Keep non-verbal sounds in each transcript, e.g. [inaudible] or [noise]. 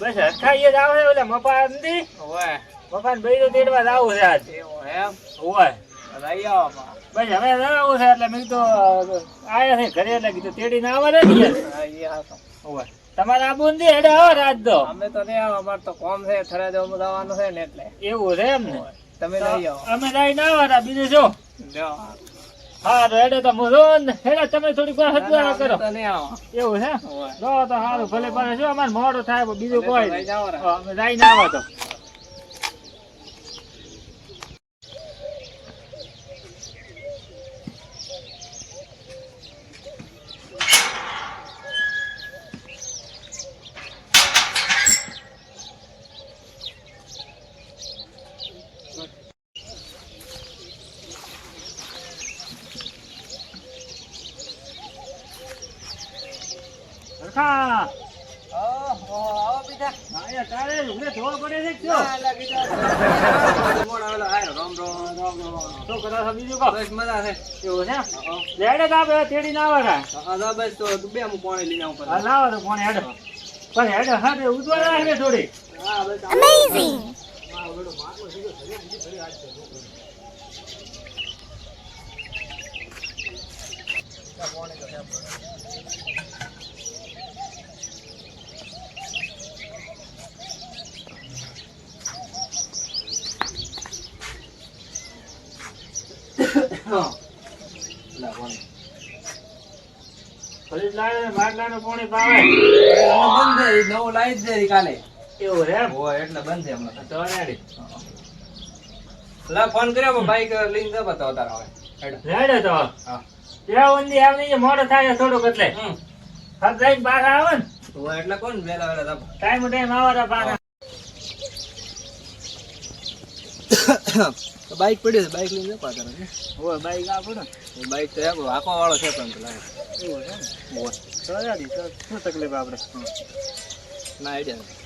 બસ હરખાઈએ જ આવે ઓલે મફા નથી ઓય મપાન ભાઈ તો તેડવા જાવ છે આજ. એમ? ઓય લઈ આવો બસ હવે આવું છે એટલે મેં તો આયા છે ઘરે એટલે કીધું તેડીને આવે ને. ઓય તમારે આબુ નથી હેડે આવો રાત દો. અમે તો નહીં આવો અમારે તો કોમ છે થરા જવું જવાનું છે ને એટલે. એવું છે એમ ને તમે લઈ આવો. અમે લઈને આવવાના બીજું જો. હા તો હેડે તો જો તમે થોડીક વાર ના, ના, અમે કરો એવું હે? જો તો સારું ભલે ભલે શું અમારે મોડું થાય બીજું કોઈ ના. અમે જઈને આવો તો. સરખા ઓહો, આવો બીજા. અહીંયા તારે લુગડે ધોવા પડે છે કે શું? ના, લાગી જાઓ. મોડ આવેલો, હાય, રામ રામ. શું કરો છો બીજું કહો બસ મજા છે એવું છે લેડે તો આપણે તેડી ના આવે કાંઈ. હા, હા, બસ તો તું બે હું પાણી લઈને આવું હા પછી. લાવો તો ફોન હેડો પણ હેડો હા તે ઉતવા રાખે થોડી હા, બસ ફરી લાવે માટલાનું પાણી પાવે. બંધ છે, નવું લાવી દે કાલે. એવું એટલે બંધ છે હમણાં. તો રેડી. લા ફોન કર્યો બાઈક લઈને જવા તો તારા હવે. રેડે તો. હા. ત્યાં ઊંધી મોડો થાય થોડુંક એટલે. હમ. પાછા આવે ને. એટલે કોણ વેલા વેલા ટાઈમ ટાઈમ આવે તો બાઈક પડ્યું છે બાઈક લઈને જવા કરે હોય બાઈક આ ને. બાઈક તો એક આખો વાળો છે પણ લાગે શું તકલીફ આપણે ના આઈડિયા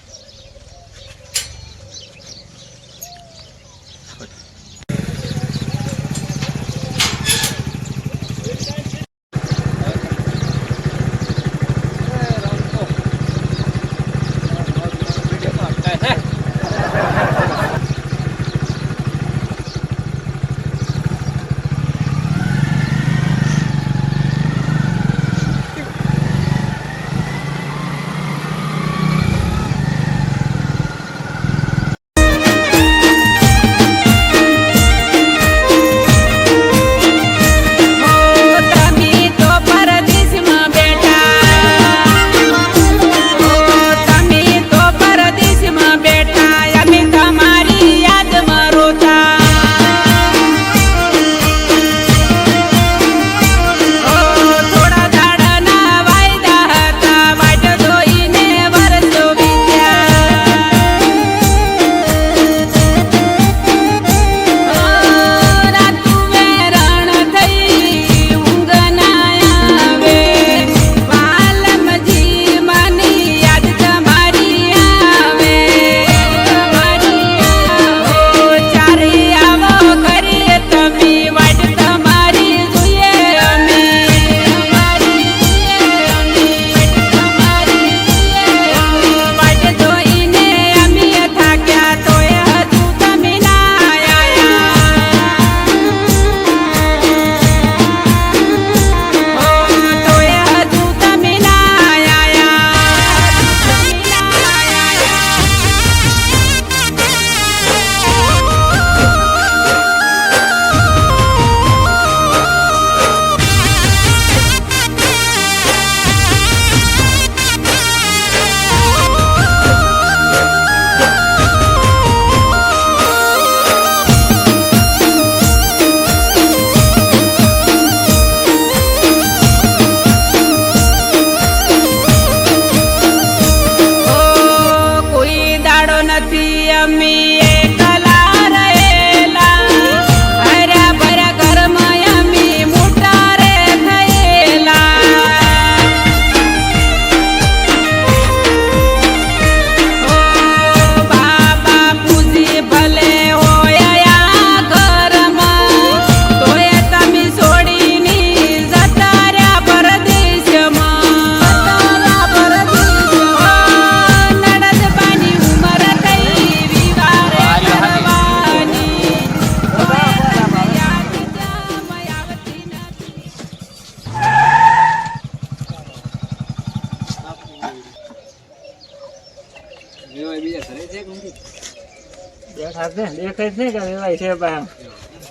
છે દેખાય છે કે વેવાય છે પાછા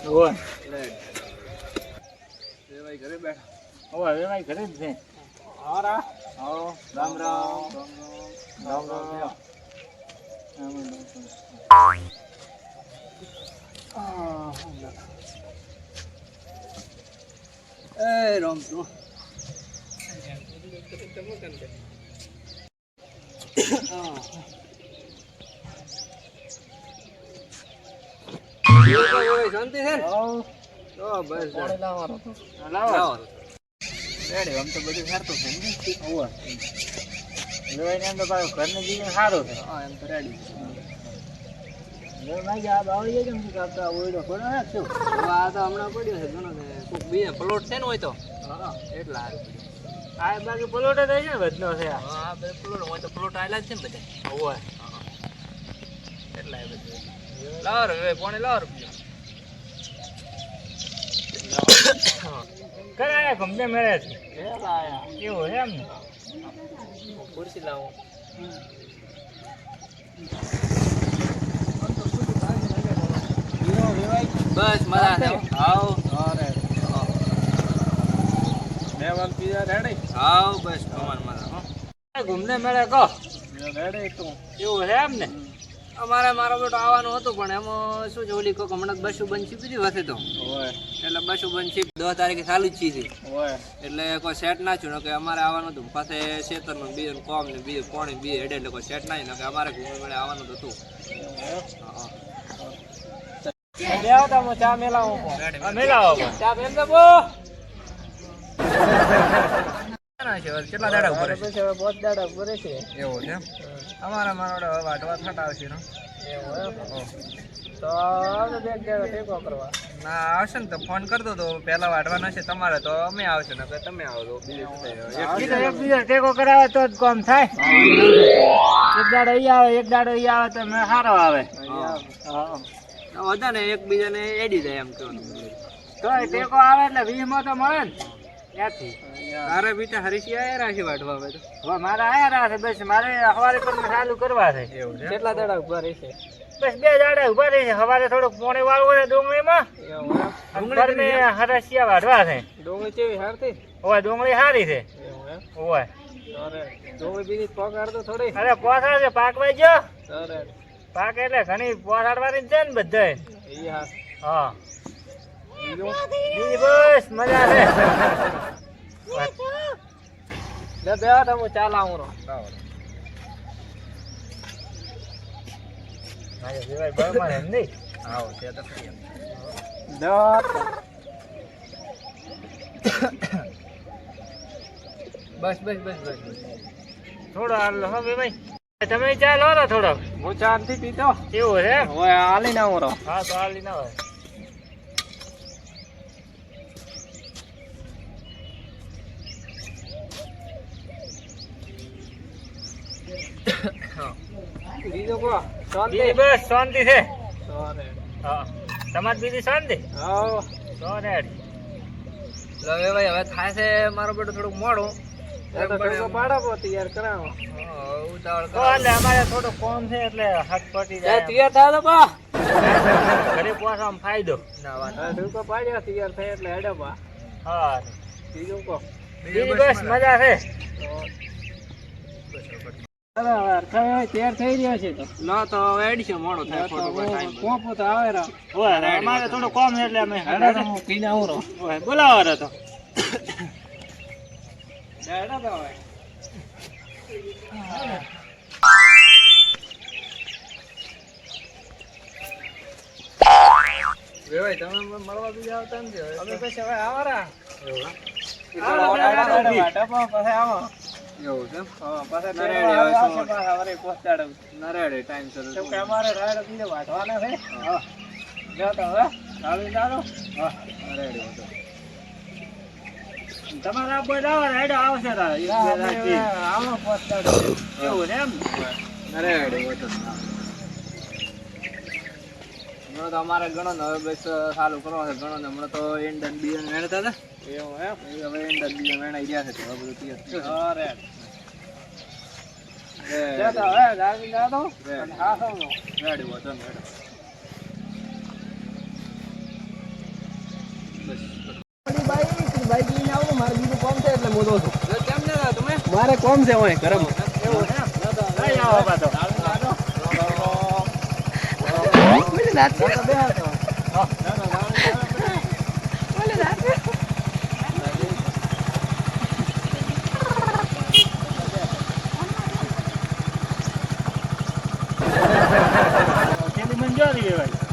હોય વેવાઈ ઘરે બેઠા હોય વેવાય ઘરે જ છે હારા આવો રામ રામ રામ રામ એ રામ રામ શાંતિ છે ને તો બસ લાવો લાવો રેડી આમ તો બધું સારું છે ને? હોય વેવાય એમ તો પાછું ઘરનું છે હા પ્લોટ છે ને હોય તો એટલા. આ બાકી પ્લોટ થાય છે ને વધનો છે હા પ્લોટ હોય તો પ્લોટ આવેલા જ છે ને બધા હોય એટલા બધું લાવો રે પોણે લાવો રૂપિયા કરાયા ગમે મેળે છે. એવું છે એમ? ખુરશી લાવો. બસ મજા છે આવ મેવાલ પીઝા રેડી આવ બસ કમાન મજા. ઘૂમને મેળે કહો. રેડી તું. એવું છે એમ ને? અમારે મારો બેટો આવવાનો હતું પણ એમાં શું છે ઓલી કોક હમણાં બસુ બંધ છે બીજી વખતે તો. એટલે બસુ બંધ છે દસ તારીખે ચાલુ જ છે. એટલે કોઈ સેટ ના ને કે અમારે આવવાનું હતું. પાસે શેતરનું બીજું કોમ ને બીજું પોણી બી હેડે એટલે કોઈ સેટ ના કે અમારે ઘૂમે મળે આવવાનું હતું. ચા બે ચા મેલાવું મેલાવો. કેટલા દાડા ઉપર દાડા છે એવું છે અમારા થતા આવશે ને? તો આવજો બે ટેકો કરવા. ના આવશે ને તો ફોન કરતો તો પહેલા વાટવાના છે તમારે તો અમે આવશે ને કે તમે આવજો એક બીજો ટેકો કરાવે તો જ કોમ થાય. એક દાડો ઈ આવે એક દાડો અહીં આવે તો મેં સારો આવે. વધારે ને એકબીજાને એડી જાય એમ કહેવાનું. તો ટેકો આવે એટલે વીસમાં તો મળે ને. ત્યાંથી. તારે બીટા હરીશી આયા છે વાટવા હવે તો હવે મારે આયા રાખે બસ મારે સવારે પણ ચાલુ કરવા છે. કેટલા દાડા ઊભા રહેશે બસ બે દાડા ઊભા રહેશે હવારે થોડુંક પોણે વાળવું છે? ડુંગળીમાં ડુંગળી હરસિયા વાઢવા છે. ડુંગળી કેવી હારતી ઓય ડુંગળી સારી છે. ઓય. બીજી તો થોડી. અરે પોસાડ છે પાકવા ગયો. પાક એટલે ઘણી પોસાડવાની છે ને બધાય. હા. હા. બસ મજા છે. લે બે આ હું ચાલ આવું રો. બસ બસ બસ બસ થોડો હાલ હો ભાઈ તમે ચા લો થોડો હું ચા પીતો એવું છે? હવે હાલી ના હું હા, તો હાલી ના હોય બીજું કો શાંતિ? બસ શાંતિ છે. હા. તમારે બીજી શાંતિ રેડ. ભાઈ હવે થાય છે મારો બેટો થોડુંક મોડું. હા, અમારે થોડું કોમ છે એટલે હાથ પટી જાય તૈયાર થાય તો બા. ઘરે પહોંચવામાં ફાયદો. ના વાત પાડ્યા તૈયાર થાય એટલે હેડે હા. બીજું કો બીજી બસ મજા છે. તૈયાર થઈ રહ્યા છે તો ના તો હવે મોડો થાય ખોટો કોઈ time તો આવે રા ઓય અમારે થોડું કોમ એટલે અમે હેડે હું પીને આવું રહો ઓય બોલાવો રે તો હેડો તો હવે. વેવાઈ, તમે મળવા બીજા આવતા નથી હવે. અમે પછી હવે આવારા એવું આવો, આવો, આવો. એવું છે એમ? ટાઈમ રેડી, રેડી, કેમ કે અમારે બીજે છે. હા. જો તો હવે ચાલુ ચાલો હા રેડી. તમારે બધા આવશે બે. આવો પહોંચાડે. એવું ને એમ? ના રેડી, હમણાં તો અમારે ગણો ને હવે બસ ચાલુ કરવા ઘણો ગણો ને હમણાં તો એંડન બિયન વેણતા હતા. એવું એમ હવે છે હવે બધું તૈયાર અરે જતા હવે મારે કોમ છે હોય ગરમ સમજાવી દેવાય.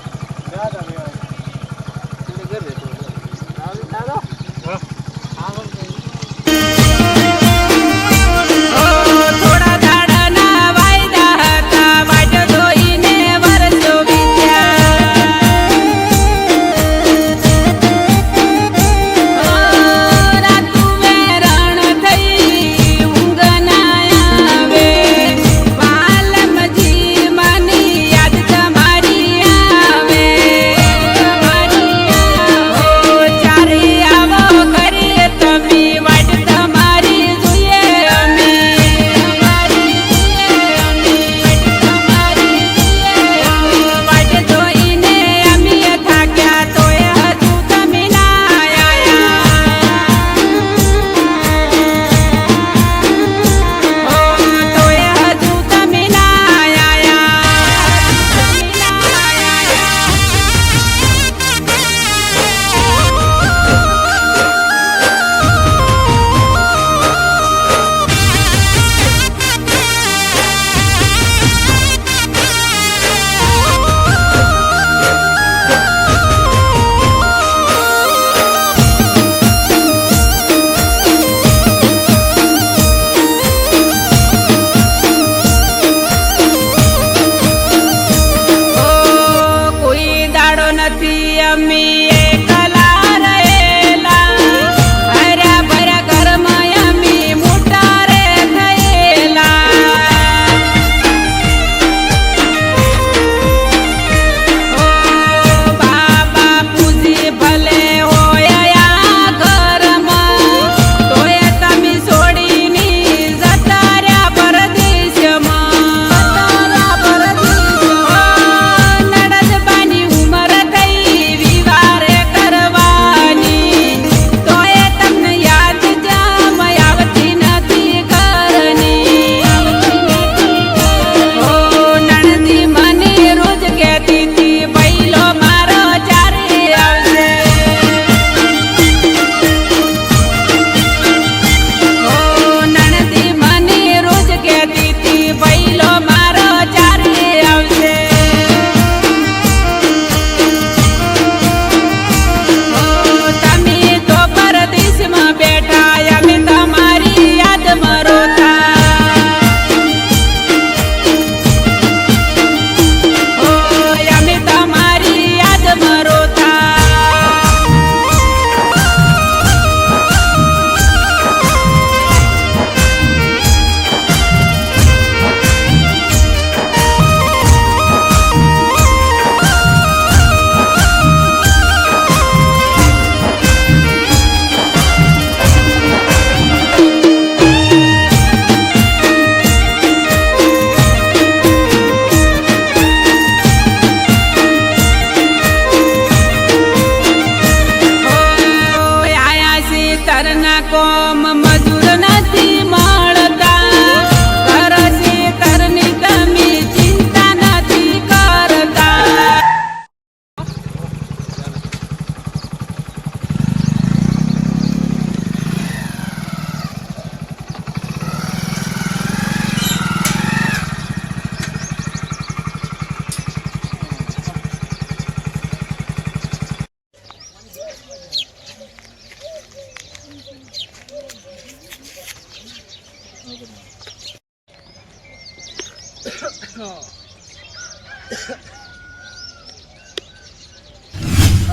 me.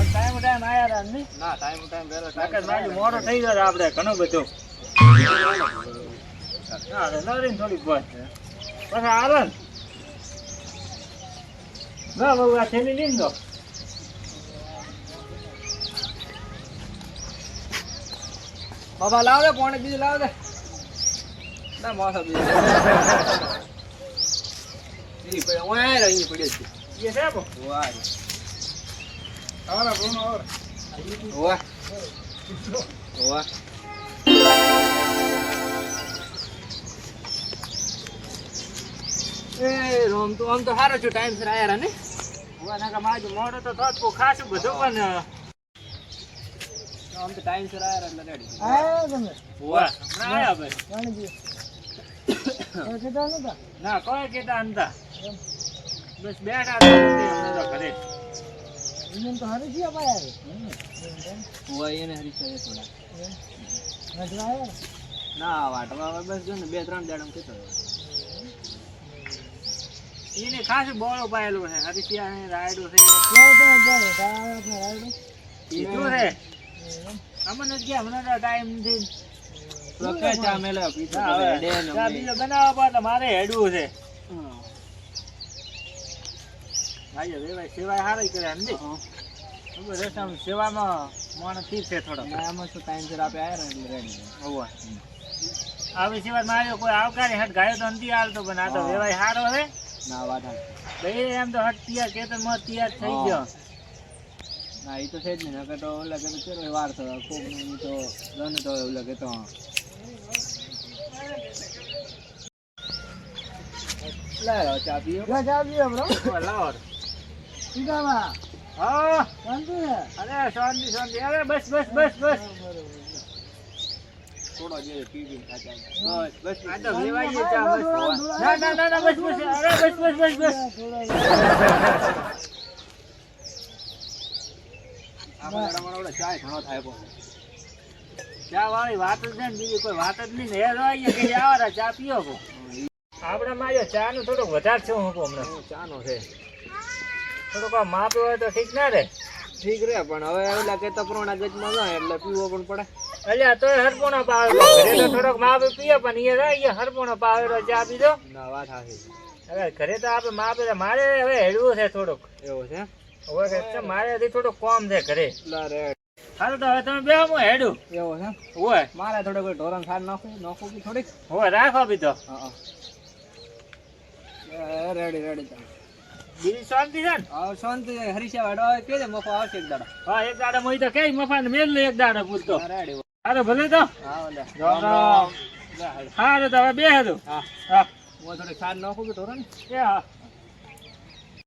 ટાઈમ ટાઈમ આયા તા ને ના ટાઈમ ટાઈમ વેલા ટાઈમ નાજી મોડો થઈ ગયો આપણે ઘણો બધો ના નરીન થોડીક બસ પછી આનંદ ના બહુ આ થેલી લીધો બાબા લાવ દે પોણે બીજું લાવ દે. ના મોસો બીજું ઈ પડે ઓય રહી પડે છે. યે છે બો વાહ. આરા બોનો આરા વાહ. વાહ. એ રોમ તો આમ તો સારો છું ટાઈમ સર આયા ને? વાહ નાકા માજો મોડો તો થાત કો ખાસું બધું પણ આમ તો ટાઈમ સર આયા એટલે રેડી ઉવા હમણાં આયા ભાઈ. ના કોઈ કેતા બસ બેઠા હતા તો ઘરે. હુવા એને હરી છે થોડા ના વાટવા હવે બસ જો ને બે ત્રણ દાડમ કેતો એને ખાસ બોળો પાયેલું છે. હરીસિયા ને રાયડું છે. કીધું છે. અમને ગયા હમણાં ટાઈમથી. હવે મારે હેડવું છે. હવે સેવા સારી કરે સમજી છે સેવામાં ઠીક છે થોડો આમાં શું ટાઈમ સર આપે આયા એટલે રેડી હોવા. આવી સિવાય માર્યો કોઈ આવકારી હટ ગાયો તો નથી હાલતો પણ આ તો. વેવાય સારો છે. ના બે એમ તો હટ તૈયાર કેતનમાં તૈયાર થઈ ગયો. ના એ તો છે જ ને નકર તો કે તો ચલો વાર થયો કોક તો ગન તો એવું કે તો. લાવો ચા પીઓ. ઓ, લાવો. હા. અરે શાંતિ શાંતિ. અરે બસ બસ બસ બસ. થોડો જે પી પી ખાતા બસ બસ. આ તો લેવાઈએ ચા બસ. ના ના ના બસ બસ અરે બસ બસ. બસ બસ [laughs] ચા ઘણો થાય પણ ચા વાળી વાત જ નહીં બીજી કોઈ વાત જ નહીં ને એ કે આવારા ચા પીઓ કો આપણે માર્યો ચા નું થોડુંક વધારે છે હું કહું હમણાં. ચાનો છે. થોડુંક આ માપ હોય તો ઠીક ના રે ઠીક રે પણ હવે ઓલા કે તો પ્રોણા ગજમાં જાય એટલે પીવો પણ પડે. અલ્યા તોય હરપોણો પાવે ઘરે તો થોડોક માપ પીએ પણ એ રહી હરપોણો પાવેલો ચા પીધો ના વાત ઘરે તો આપણે માપે મારે હવે હેડવું છે થોડુંક. એવું છે? હવે મારે હજી થોડુંક કોમ છે ઘરે. લા તો હવે તમે બે હું હેડું. એવું છે હોય. મારે થોડો કોઈ ઢોરણ સાર નાખું નાખું કે થોડીક? હોય રાખો બીજો હા હા. રેડી રેડી ચાલ બીજી શાંતિ છે ને? હરીશા વાડો કે મફો આવશે એક દાડો. હા એક દાડો મોઈ તો કઈ મફાન મેલ એક દાડો પૂરતો. રેડી ભલે તો. હા રામ તો હવે બે હેડું હા. હા. હું થોડીક સાર નાખું કે ઢોરણ એ હા.